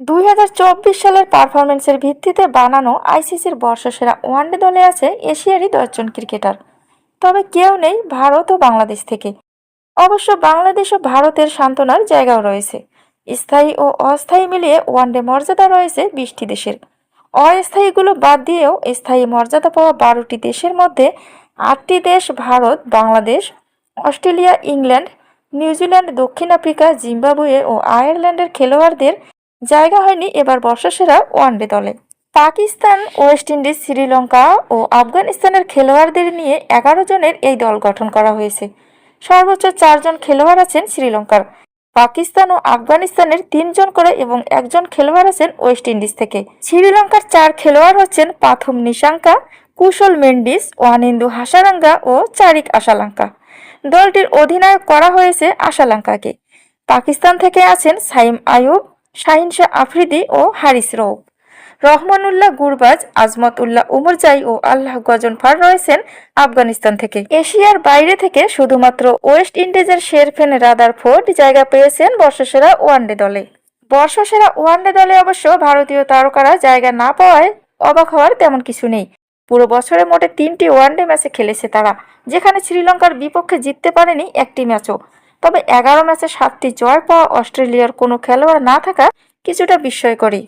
দুই হাজার চব্বিশ সালের পারফরমেন্সের ভিত্তিতে বানানো আইসিসির বর্ষসেরা ওয়ানডে দলে আছে এশিয়ারই দশজন ক্রিকেটার। তবে কেউ নেই ভারত ও বাংলাদেশ থেকে। অবশ্য বাংলাদেশ ও ভারতের সান্ত্বনার জায়গাও রয়েছে। স্থায়ী ও অস্থায়ী মিলিয়ে ওয়ানডে মর্যাদা রয়েছে বিশটি দেশের। অস্থায়ীগুলো বাদ দিয়েও স্থায়ী মর্যাদা পাওয়া বারোটি দেশের মধ্যে আটটি দেশ Bharat, Bangladesh, Australia, England, New Zealand, দক্ষিণ আফ্রিকা, জিম্বাবুয়ে ও আয়ারল্যান্ডের খেলোয়াড়দের জায়গা হয়নি এবার বর্ষসেরা ওয়ানডে দলে। পাকিস্তান, ওয়েস্ট ইন্ডিজ, শ্রীলঙ্কা ও আফগানিস্তানের খেলোয়াড়দের নিয়ে এগারো জনের এই দল গঠন করা হয়েছে। সর্বোচ্চ চারজন খেলোয়াড় আছেন শ্রীলঙ্কার। পাকিস্তান ও আফগানিস্তানের তিনজন করে এবং একজন খেলোয়াড় আছেন ওয়েস্ট ইন্ডিজ থেকে। শ্রীলঙ্কার চার খেলোয়াড় হচ্ছেন পাথম নিশাঙ্কা, কুশল মেন্ডিস, ওয়ানিন্দু হাসারাঙ্গা ও চারিক আশালাঙ্কা। দলটির অধিনায়ক করা হয়েছে আশালাঙ্কাকে। পাকিস্তান থেকে আছেন সাইম আয়ুব শাহিন শাহ আফ্রিদি ও হারিস রৌফ। রহমানুল্লাহ গুরবাজ আজমত উল্লাহ উমরজাই ও আল্লাহ গজনফার রয়েছেন আফগানিস্তান থেকে। এশিয়ার বাইরে থেকে শুধুমাত্র ওয়েস্ট ইন্ডিজের শেরফেন রাদার ফোর্ড জায়গা পেয়েছেন বর্ষসেরা ওয়ানডে দলে। বর্ষসেরা ওয়ানডে দলে অবশ্য ভারতীয় তারকারা জায়গা না পাওয়ায় অবাক হওয়ার তেমন কিছু নেই। পুরো বছরে মোটে তিনটি ওয়ানডে ম্যাচে খেলেছে তারা, যেখানে শ্রীলঙ্কার বিপক্ষে জিততে পারেনি একটি ম্যাচও। তবে এগারো ম্যাচে সাতটি জয় পাওয়া অস্ট্রেলিয়ার কোনো খেলোয়াড় না থাকা কিছুটা বিস্ময়করই।